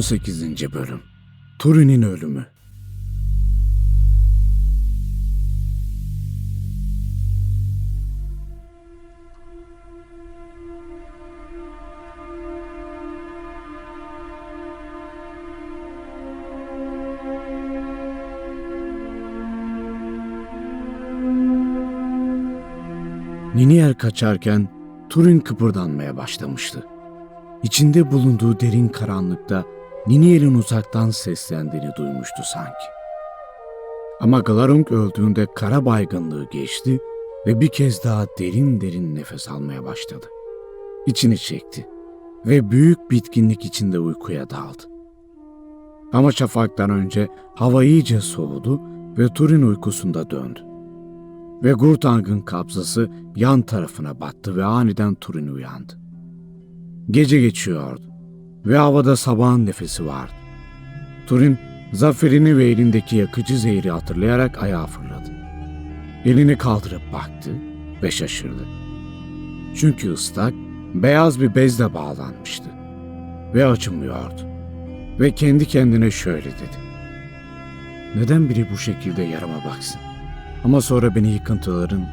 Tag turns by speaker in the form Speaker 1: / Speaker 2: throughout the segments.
Speaker 1: 18. Bölüm Turin'in Ölümü Niniel kaçarken Turin kıpırdanmaya başlamıştı. İçinde bulunduğu derin karanlıkta Niniel'in uzaktan seslendiğini duymuştu sanki. Ama Glarung öldüğünde kara baygınlığı geçti ve bir kez daha derin derin nefes almaya başladı. İçini çekti ve büyük bitkinlik içinde uykuya daldı. Ama şafaktan önce hava iyice soğudu ve Turin uykusunda döndü. Ve Gurtang'ın kabzası yan tarafına battı ve aniden Turin uyandı. Gece geçiyordu ve havada sabahın nefesi vardı. Turin zaferini ve elindeki yakıcı zehri hatırlayarak ayağa fırladı. Elini kaldırıp baktı ve şaşırdı. Çünkü ıslak, beyaz bir bezle bağlanmıştı ve acımıyordu. Ve kendi kendine şöyle dedi. Neden biri bu şekilde yarama baksın? Ama sonra beni yıkıntıların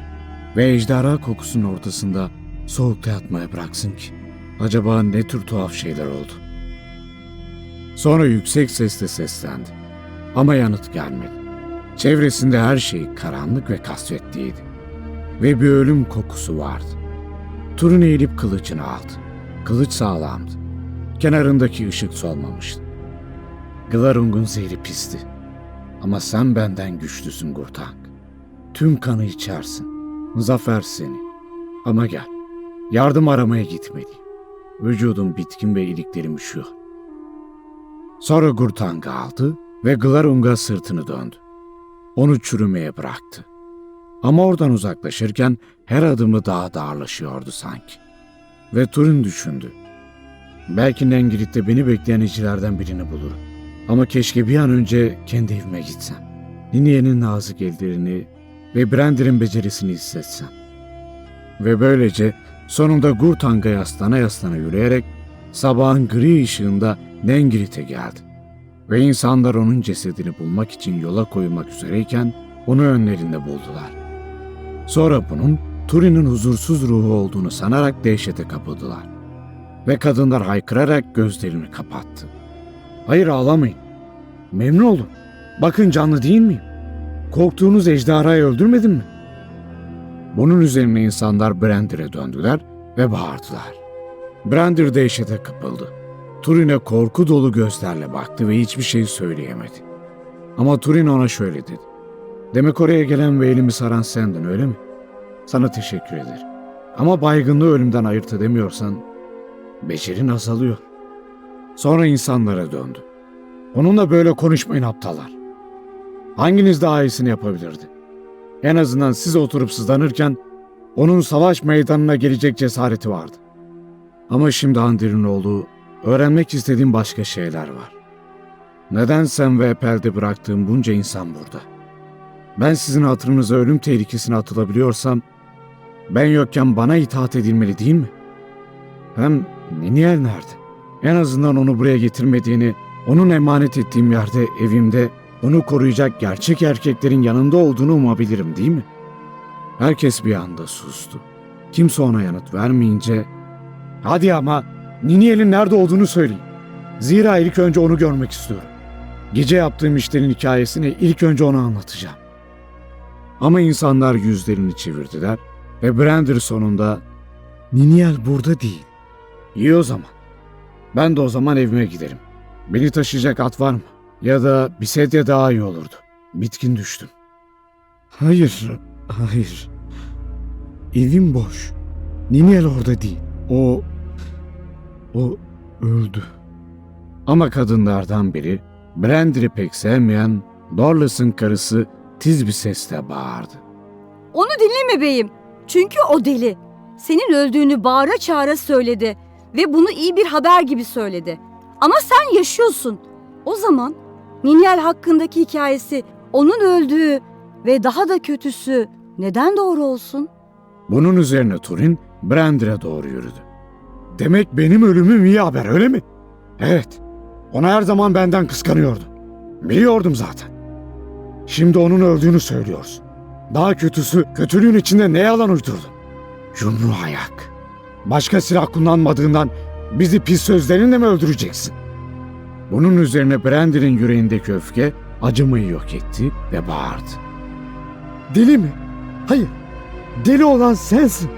Speaker 1: ve ejderha kokusunun ortasında soğukta yatmaya bıraksın ki. Acaba ne tür tuhaf şeyler oldu? Sonra yüksek sesle seslendi. Ama yanıt gelmedi. Çevresinde her şey karanlık ve kasvetliydi. Ve bir ölüm kokusu vardı. Turun eğilip kılıcını aldı. Kılıç sağlamdı. Kenarındaki ışık solmamıştı. Glarung'un zehri pisti. Ama sen benden güçlüsün Gurtang. Tüm kanı içersin. Zafer seni. Ama gel. Yardım aramaya gitmeliyim. Vücudum bitkin ve iliklerim üşüyor. Sonra Gurtang'ı aldı ve Glarung'a sırtını döndü. Onu çürümeye bıraktı. Ama oradan uzaklaşırken her adımı daha da sanki. Ve Turin düşündü. Belki Nengirit'te beni bekleyen işçilerden birini bulurum. Ama keşke bir an önce kendi evime gitsem. Niniye'nin nazik ellerini ve Brandir'in becerisini hissetsem. Ve böylece sonunda Gurtang'a yaslana yaslana yürüyerek sabahın gri ışığında Nengirit'e geldi. Ve insanlar onun cesedini bulmak için yola koyulmak üzereyken onu önlerinde buldular. Sonra bunun Turin'in huzursuz ruhu olduğunu sanarak dehşete kapıldılar. Ve kadınlar haykırarak gözlerini kapattı. Hayır ağlamayın. Memnun olun. Bakın canlı değil miyim? Korktuğunuz ejderhayı öldürmedim mi? Bunun üzerine insanlar Brandir'e döndüler ve bağırdılar. Brandir dehşete kapıldı. Turin'e korku dolu gözlerle baktı ve hiçbir şey söyleyemedi. Ama Turin ona şöyle dedi. Demek oraya gelen ve elimi saran sendin öyle mi? Sana teşekkür ederim. Ama baygınlığı ölümden ayırt edemiyorsan becerin azalıyor. Sonra insanlara döndü. Onunla böyle konuşmayın aptallar. Hanginiz daha iyisini yapabilirdi? En azından siz oturup sızlanırken onun savaş meydanına gelecek cesareti vardı. Ama şimdi Andir'in olduğu öğrenmek istediğim başka şeyler var. Neden sen ve Epel'de bıraktığım bunca insan burada? Ben sizin hatırınıza ölüm tehlikesine atılabiliyorsam ben yokken bana itaat edilmeli değil mi? Hem Niniel nerede? En azından onu buraya getirmediğini, onun emanet ettiğim yerde, evimde onu koruyacak gerçek erkeklerin yanında olduğunu umabilirim değil mi? Herkes bir anda sustu. Kimse ona yanıt vermeyince Hadi ama Niniel'in nerede olduğunu söyleyin. Zira ilk önce onu görmek istiyorum. Gece yaptığım işlerin hikayesini ilk önce ona anlatacağım. Ama insanlar yüzlerini çevirdiler ve Brander sonunda Niniel burada değil. İyi o zaman. Ben de o zaman evime giderim. Beni taşıyacak at var mı? Ya da bir sedye daha iyi olurdu. Bitkin düştüm. Hayır, hayır. Evim boş. Niniel orada değil. O, o öldü. Ama kadınlardan biri, Brandir'i pek sevmeyen Dorles'ın karısı tiz bir sesle bağırdı.
Speaker 2: Onu dinleme beyim. Çünkü o deli. Senin öldüğünü bağıra çağıra söyledi ve bunu iyi bir haber gibi söyledi. Ama sen yaşıyorsun. O zaman Niniel hakkındaki hikayesi onun öldüğü ve daha da kötüsü neden doğru olsun?
Speaker 1: Bunun üzerine Turin Brandir'e doğru yürüdü. Demek benim ölümüm iyi haber öyle mi? Evet. Onu her zaman benden kıskanıyordu. Biliyordum zaten. Şimdi onun öldüğünü söylüyoruz. Daha kötüsü kötülüğün içinde ne yalan uydurdun? Yumru ayak. Başka silah kullanmadığından bizi pis sözlerinle mi öldüreceksin? Bunun üzerine Brandy'nin yüreğindeki öfke acımayı yok etti ve bağırdı.
Speaker 3: Deli mi? Hayır. Deli olan sensin.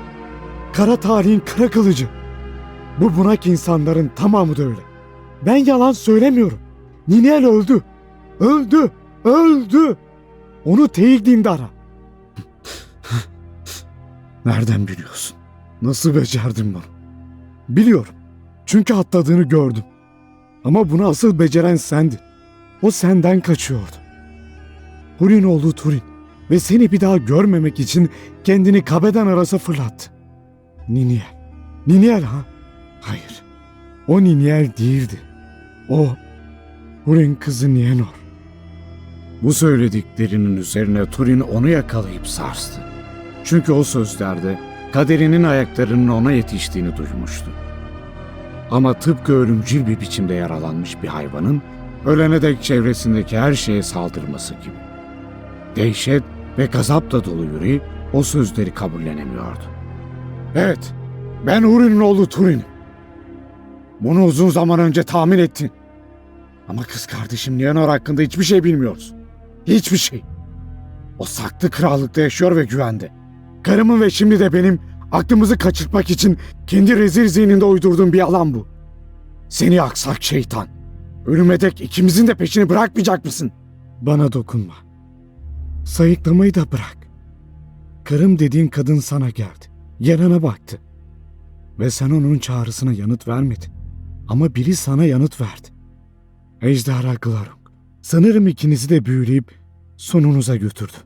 Speaker 3: Kara tarihin kara kılıcı. Bu bunak insanların tamamı da öyle. Ben yalan söylemiyorum. Ninel öldü. Öldü. Öldü. Onu teyit dinde ara.
Speaker 1: Nereden biliyorsun? Nasıl becerdin bunu?
Speaker 3: Biliyorum. Çünkü atladığını gördüm. Ama bunu asıl beceren sendin. O senden kaçıyordu. Hurin oğlu Turin ve seni bir daha görmemek için kendini kabeden arası fırlattı. Niniel. Niniel ha? Hayır. O Niniel değildi. O Hurin kızı Nienor.
Speaker 1: Bu söylediklerinin üzerine Turin onu yakalayıp sarstı. Çünkü o sözlerde kaderinin ayaklarının ona yetiştiğini duymuştu. Ama tıpkı ölümcül bir biçimde yaralanmış bir hayvanın ölene dek çevresindeki her şeye saldırması gibi. Dehşet ve gazapla dolu yüreği o sözleri kabullenemiyordu. Evet, ben Huri'nin oğlu Turin'im. Bunu uzun zaman önce tahmin ettin. Ama kız kardeşim Nienor hakkında hiçbir şey bilmiyoruz. Hiçbir şey. O saklı krallıkta yaşıyor ve güvende. Karımın ve şimdi de benim aklımızı kaçırtmak için kendi rezil zihninde uydurduğum bir yalan bu. Seni aksak şeytan. Ölüme dek ikimizin de peşini bırakmayacak mısın?
Speaker 3: Bana dokunma. Sayıklamayı da bırak. Karım dediğin kadın sana geldi. Yanına baktı. Ve sen onun çağrısına yanıt vermedin. Ama biri sana yanıt verdi. Ejderha Glarung. Sanırım ikinizi de büyüleyip sonunuza götürdü.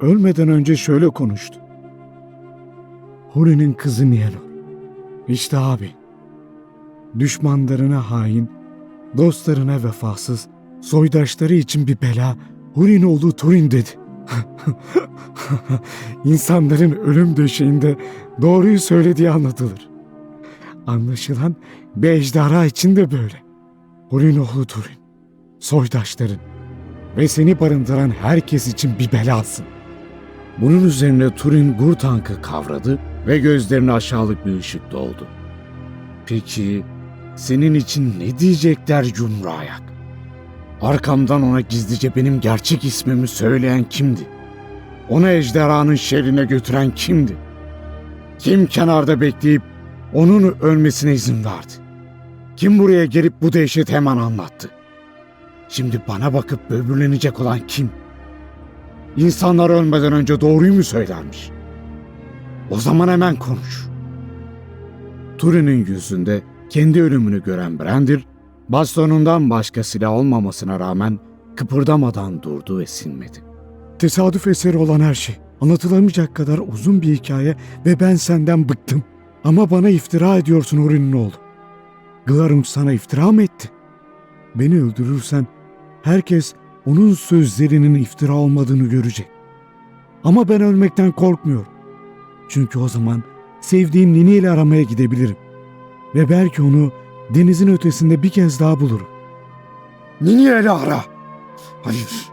Speaker 3: Ölmeden önce şöyle konuştu. Huri'nin kızı Nienor. İşte abi. Düşmanlarına hain, dostlarına vefasız, soydaşları için bir bela, Hurin oğlu Turin dedi. İnsanların ölüm döşeğinde doğruyu söylediği anlatılır. Anlaşılan bir ejderha için de böyle. Hurin oğlu Turin, soydaşların ve seni barındıran herkes için bir belasın.
Speaker 1: Bunun üzerine Turin Gurtank'ı kavradı ve gözlerine aşağılık bir ışık doldu. Peki senin için ne diyecekler Yumru Ayak? Arkamdan ona gizlice benim gerçek ismimi söyleyen kimdi? Onu ejderhanın şehrine götüren kimdi? Kim kenarda bekleyip onun ölmesine izin verdi? Kim buraya gelip bu dehşeti hemen anlattı? Şimdi bana bakıp böbürlenecek olan kim? İnsanlar ölmeden önce doğruyu mu söylermiş? O zaman hemen konuş. Turin'in yüzünde kendi ölümünü gören Brandir, bastonundan başka silah olmamasına rağmen kıpırdamadan durdu ve sinmedi.
Speaker 3: Tesadüf eseri olan her şey. Anlatılamayacak kadar uzun bir hikaye ve ben senden bıktım. Ama bana iftira ediyorsun Hurin'in oğlu. Glarung sana iftira mı etti? Beni öldürürsen herkes onun sözlerinin iftira olmadığını görecek. Ama ben ölmekten korkmuyorum. Çünkü o zaman sevdiğim Nini ile aramaya gidebilirim. Ve belki onu denizin ötesinde bir kez daha bulurum.
Speaker 1: Niniel'i ara. Hayır.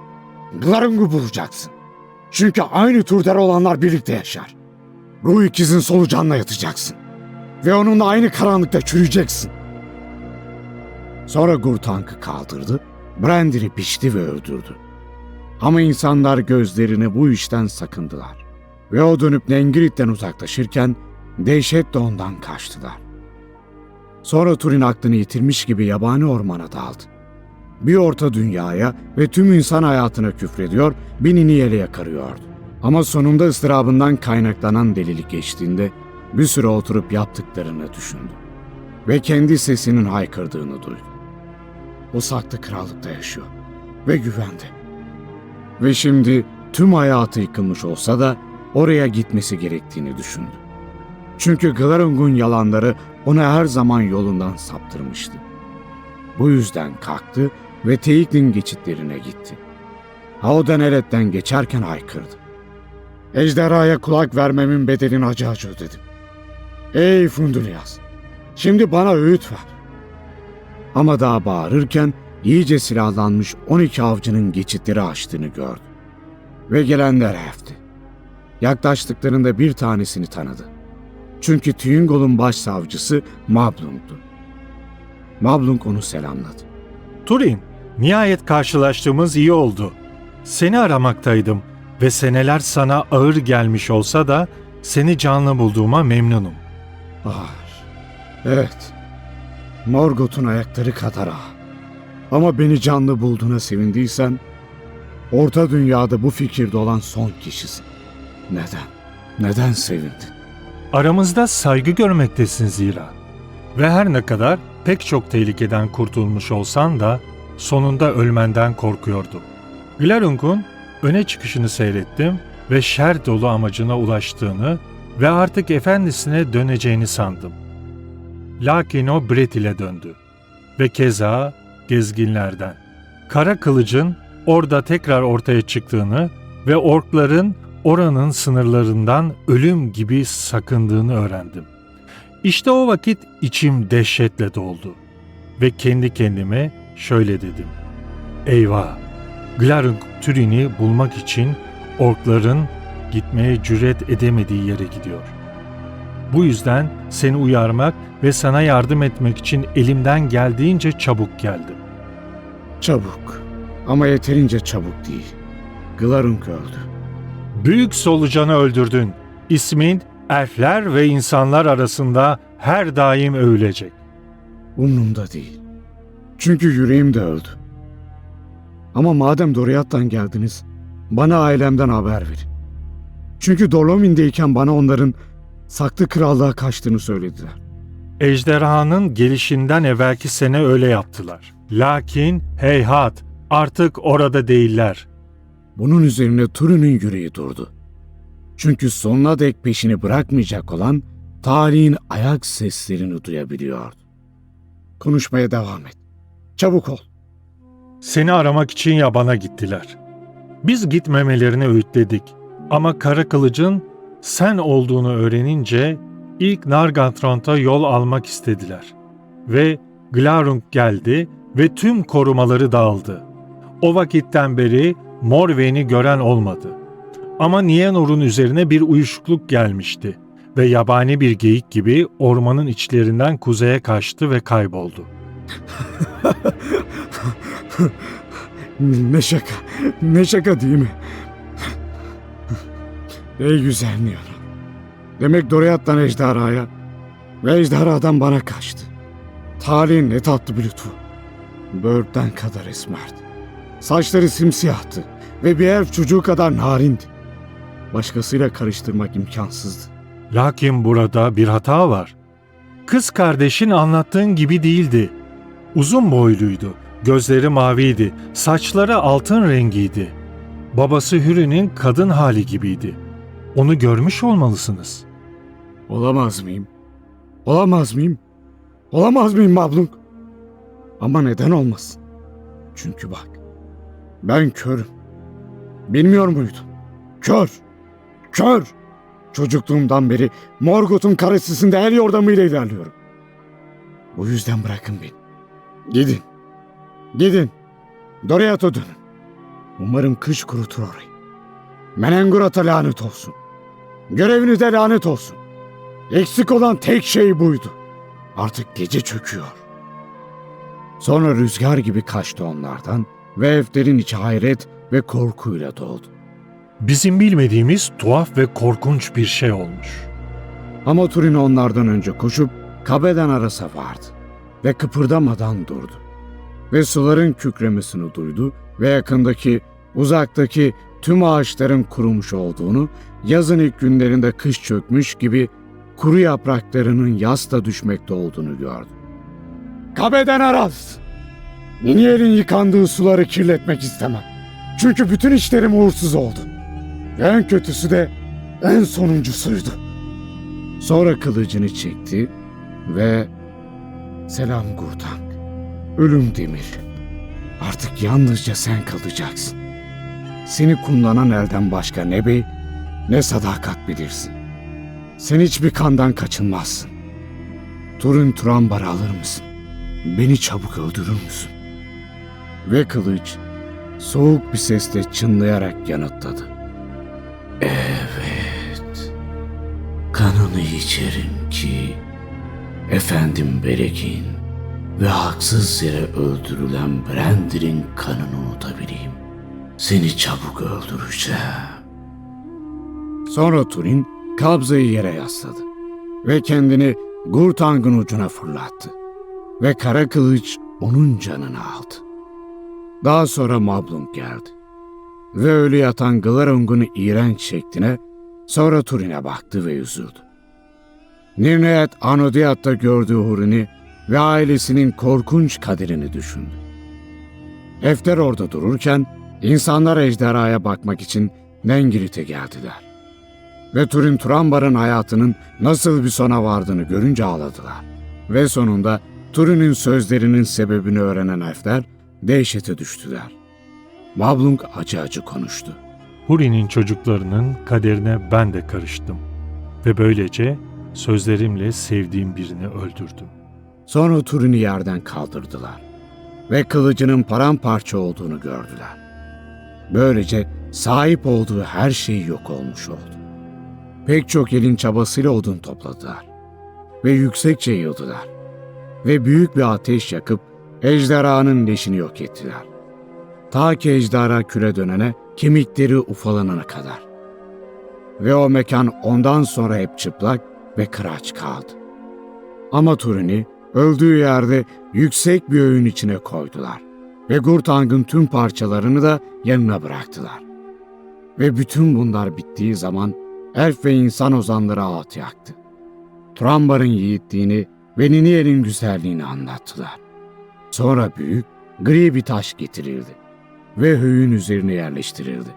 Speaker 1: Glarung'u bulacaksın. Çünkü aynı türden olanlar birlikte yaşar. Ruh ikizin solucanla yatacaksın. Ve onunla aynı karanlıkta çürüyeceksin. Sonra Gurtank'ı kaldırdı, Brandir'i biçti ve öldürdü. Ama insanlar gözlerini bu işten sakındılar. Ve o dönüp Nengirit'ten uzaklaşırken dehşet de ondan kaçtılar. Sonra Turin aklını yitirmiş gibi yabani ormana daldı. Bir orta dünyaya ve tüm insan hayatına küfrediyor, bir Niniel'e yakarıyordu. Ama sonunda ıstırabından kaynaklanan delilik geçtiğinde bir süre oturup yaptıklarını düşündü. Ve kendi sesinin haykırdığını duydu. O saklı krallıkta yaşıyor ve güvende. Ve şimdi tüm hayatı yıkılmış olsa da oraya gitmesi gerektiğini düşündü. Çünkü Glarung'un yalanları onu her zaman yolundan saptırmıştı. Bu yüzden kalktı ve Teiklin geçitlerine gitti. Haudeneret'ten geçerken haykırdı. Ejderhaya kulak vermemin bedelini acı acı ödedim. Ey Fundulyas! Şimdi bana öğüt ver. Ama daha bağırırken iyice silahlanmış 12 avcının geçitleri açtığını gördü. Ve gelenler hefti. Yaklaştıklarında bir tanesini tanıdı. Çünkü Tüyüngol'un başsavcısı Mablung'du. Mablung onu selamladı.
Speaker 4: Turin, nihayet karşılaştığımız iyi oldu. Seni aramaktaydım ve seneler sana ağır gelmiş olsa da seni canlı bulduğuma memnunum.
Speaker 1: Ağır. Evet. Morgoth'un ayakları kadar ağır. Ama beni canlı bulduğuna sevindiysen, Orta Dünya'da bu fikirde olan son kişisin. Neden? Neden sevindin?
Speaker 4: Aramızda saygı görmektesin zira. Ve her ne kadar pek çok tehlikeden kurtulmuş olsan da sonunda ölmenden korkuyordum. Glarung'un öne çıkışını seyrettim ve şer dolu amacına ulaştığını ve artık efendisine döneceğini sandım. Lakin o Brett ile döndü. Ve keza gezginlerden. Kara kılıcın orada tekrar ortaya çıktığını ve orkların oranın sınırlarından ölüm gibi sakındığını öğrendim. İşte o vakit içim dehşetle doldu ve kendi kendime şöyle dedim. Eyvah! Glarung Türin'i bulmak için orkların gitmeye cüret edemediği yere gidiyor. Bu yüzden seni uyarmak ve sana yardım etmek için elimden geldiğince çabuk geldim.
Speaker 1: Çabuk. Ama yeterince çabuk değil. Glarung öldü.
Speaker 4: Büyük solucanı öldürdün. İsmin elfler ve insanlar arasında her daim övülecek.
Speaker 1: Umrumda değil. Çünkü yüreğim de öldü. Ama madem Doriath'tan geldiniz, bana ailemden haber verin. Çünkü Dolomin'deyken bana onların saklı krallığa kaçtığını söylediler.
Speaker 4: Ejderhanın gelişinden evvelki sene öyle yaptılar. Lakin heyhat artık orada değiller.
Speaker 1: Bunun üzerine Turin'in yüreği durdu. Çünkü sonuna dek peşini bırakmayacak olan tarihin ayak seslerini duyabiliyordu. Konuşmaya devam et. Çabuk ol.
Speaker 4: Seni aramak için yabana gittiler. Biz gitmemelerini öğütledik. Ama Kara Kılıç'ın sen olduğunu öğrenince ilk Nargothrond'a yol almak istediler. Ve Glarung geldi ve tüm korumaları dağıldı. O vakitten beri Morven'i gören olmadı. Ama Nienur'un üzerine bir uyuşukluk gelmişti ve yabani bir geyik gibi ormanın içlerinden kuzeye kaçtı ve kayboldu.
Speaker 1: Ne şaka, ne şaka değil mi? Ey güzel Nihan'a. Demek Doriath'tan ejderhaya ve ejderhadan bana kaçtı. Talihin ne tatlı bir lütfu. Böğürtlen kadar esmerdi. Saçları simsiyahtı ve bir elf çocuğu kadar narindi. Başkasıyla karıştırmak imkansızdı.
Speaker 4: Lakin burada bir hata var. Kız kardeşin anlattığın gibi değildi. Uzun boyluydu, gözleri maviydi, saçları altın rengiydi. Babası Hürü'nün kadın hali gibiydi. Onu görmüş olmalısınız.
Speaker 1: Olamaz mıyım? Olamaz mıyım? Olamaz mıyım Mablung? Ama neden olmasın? Çünkü bak, ben körüm. Bilmiyor muydun? Kör! Kör! Çocukluğumdan beri Morgoth'un karesisinde el yordamıyla ilerliyorum. Bu yüzden bırakın beni. Gidin. Gidin. Doriath'a dönün. Umarım kış kurutur orayı. Menengurat'a lanet olsun. Görevinize lanet olsun. Eksik olan tek şey buydu. Artık gece çöküyor. Sonra rüzgar gibi kaçtı onlardan ve evlerin içi hayret ve korkuyla doldu.
Speaker 4: Bizim bilmediğimiz tuhaf ve korkunç bir şey olmuş.
Speaker 1: Ama Turin onlardan önce koşup Kabe'den arasa vardı ve kıpırdamadan durdu. Ve suların kükremesini duydu ve yakındaki, uzaktaki tüm ağaçların kurumuş olduğunu, yazın ilk günlerinde kış çökmüş gibi kuru yapraklarının yasta düşmekte olduğunu gördü. Kabe'den aras! Niniyel'in yıkandığı suları kirletmek istemem. Çünkü bütün işlerim uğursuz oldu. En kötüsü de en sonuncusuydu. Sonra kılıcını çekti ve selam Gurtang. Ölüm demir. Artık yalnızca sen kalacaksın. Seni kullanan elden başka ne bey ne sadakat bilirsin. Sen hiçbir kandan kaçınmazsın. Turun Turambar'ı alır mısın? beni çabuk öldürür müsün? Ve kılıç soğuk bir sesle çınlayarak yanıtladı. Evet, kanını içerim ki efendim Berek'in ve haksız yere öldürülen Brendir'in kanını unutabileyim. Seni çabuk öldüreceğim. Sonra Turin kabzayı yere yasladı ve kendini Gurtang'ın ucuna fırlattı ve kara kılıç onun canını aldı. Daha sonra Mablung geldi ve ölü yatan Glarung'un iğrenç şekline sonra Turin'e baktı ve üzüldü. Nihayet Anodiyat'ta gördüğü Hurin'i ve ailesinin korkunç kaderini düşündü. Efter orada dururken insanlar ejderhaya bakmak için Nengirit'e geldiler. Ve Turin Turambar'ın hayatının nasıl bir sona vardığını görünce ağladılar. Ve sonunda Turin'in sözlerinin sebebini öğrenen elfler dehşete düştüler. Mablung acı acı konuştu.
Speaker 4: Huri'nin çocuklarının kaderine ben de karıştım. Ve böylece sözlerimle sevdiğim birini öldürdüm.
Speaker 1: Sonra Turin'i yerden kaldırdılar ve kılıcının paramparça olduğunu gördüler. Böylece sahip olduğu her şey yok olmuş oldu. Pek çok elin çabasıyla odun topladılar ve yüksekçe yıldılar ve büyük bir ateş yakıp ejderhanın leşini yok ettiler. Ta ki ejderha küle dönene, kemikleri ufalanana kadar. Ve o mekan ondan sonra hep çıplak ve kıraç kaldı. Ama Turin'i öldüğü yerde yüksek bir öğün içine koydular. Ve Gurtang'ın tüm parçalarını da yanına bıraktılar. Ve bütün bunlar bittiği zaman elf ve insan ozanları ağıt yaktı. Trambar'ın yiğitliğini ve Ninier'in güzelliğini anlattılar. Sonra büyük, gri bir taş getirildi ve höyün üzerine yerleştirildi.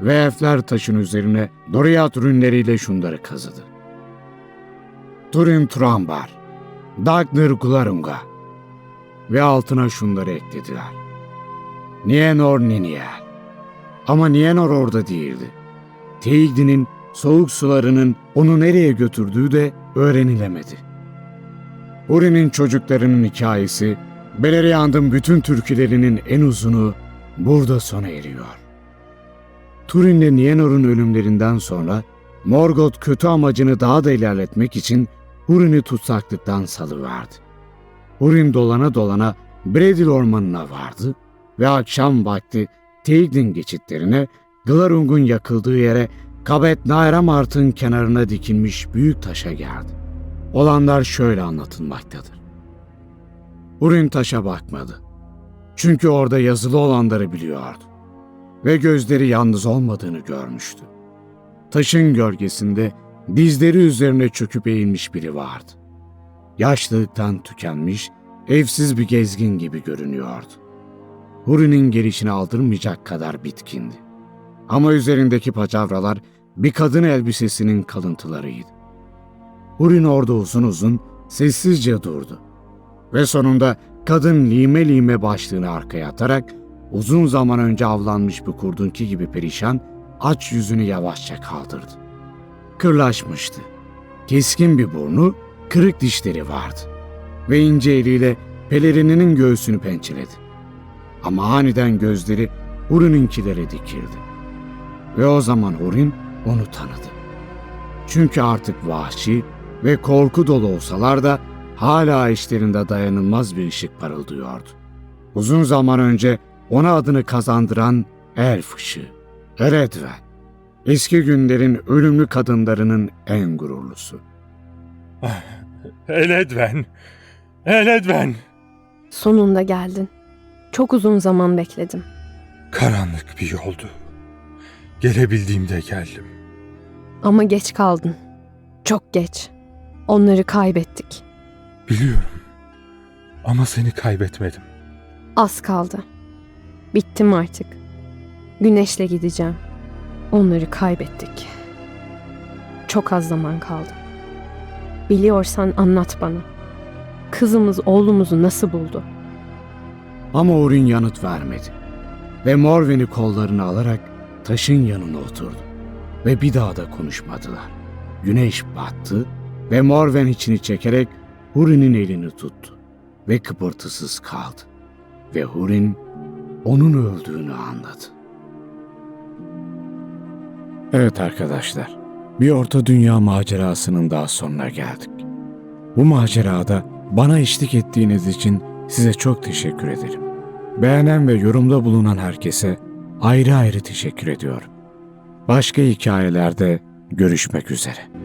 Speaker 1: Ve elfler taşın üzerine Doriat rünleriyle şunları kazıdı. Turin Trambar, Dagner Gularunga ve altına şunları eklediler. Nienor Niniel. Ama Nienor orada değildi. Teigdi'nin soğuk sularının onu nereye götürdüğü de öğrenilemedi. Huri'nin çocuklarının hikayesi, Beleriand'ın bütün türkülerinin en uzunu burada sona eriyor. Turin'le Nienor'un ölümlerinden sonra Morgoth kötü amacını daha da ilerletmek için Hurin'i tutsaklıktan salıverdi. Hurin dolana dolana Bredil ormanına vardı ve akşam vakti Teigdin geçitlerine Glarung'un yakıldığı yere Kabet Nairamart'ın kenarına dikilmiş büyük taşa geldi. Olanlar şöyle anlatılmaktadır. Hurin taşa bakmadı. Çünkü orada yazılı olanları biliyordu. Ve gözleri yalnız olmadığını görmüştü. Taşın gölgesinde dizleri üzerine çöküp eğilmiş biri vardı. Yaşlılıktan tükenmiş, evsiz bir gezgin gibi görünüyordu. Huri'nin gelişini aldırmayacak kadar bitkindi. Ama üzerindeki paçavralar bir kadın elbisesinin kalıntılarıydı. Hurin orada uzun uzun, sessizce durdu. Ve sonunda kadın lime lime başlığını arkaya atarak uzun zaman önce avlanmış bir kurdunki gibi perişan, aç yüzünü yavaşça kaldırdı. Kırlaşmıştı. Keskin bir burnu, kırık dişleri vardı. Ve ince eliyle pelerininin göğsünü pençeledi. Ama aniden gözleri Hurin'inkilere dikildi. Ve o zaman Hurin onu tanıdı. Çünkü artık vahşi ve korku dolu olsalar da hala işlerinde dayanılmaz bir ışık parıldıyordu. Uzun zaman önce ona adını kazandıran elf ışığı, Eredven. Eski günlerin ölümlü kadınlarının en gururlusu.
Speaker 4: Eledven! Eledven!
Speaker 5: Sonunda geldin. Çok uzun zaman bekledim.
Speaker 6: Karanlık bir yoldu. Gelebildiğimde geldim.
Speaker 5: Ama geç kaldın. Çok geç. Onları kaybettik.
Speaker 6: Biliyorum. Ama seni kaybetmedim.
Speaker 5: Az kaldı. Bittim artık. Güneşle gideceğim. Onları kaybettik. Çok az zaman kaldı. Biliyorsan anlat bana. Kızımız oğlumuzu nasıl buldu?
Speaker 1: Ama Hurin yanıt vermedi. Ve Morven'i kollarına alarak taşın yanına oturdu. Ve bir daha da konuşmadılar. Güneş battı ve Morven içini çekerek Hurin'in elini tuttu. ve kıpırtısız kaldı. Ve Hurin onun öldüğünü anladı. Evet arkadaşlar, bir orta dünya macerasının daha sonuna geldik. Bu macerada bana eşlik ettiğiniz için size çok teşekkür ederim. Beğenen ve yorumda bulunan herkese ayrı ayrı teşekkür ediyorum. Başka hikayelerde görüşmek üzere.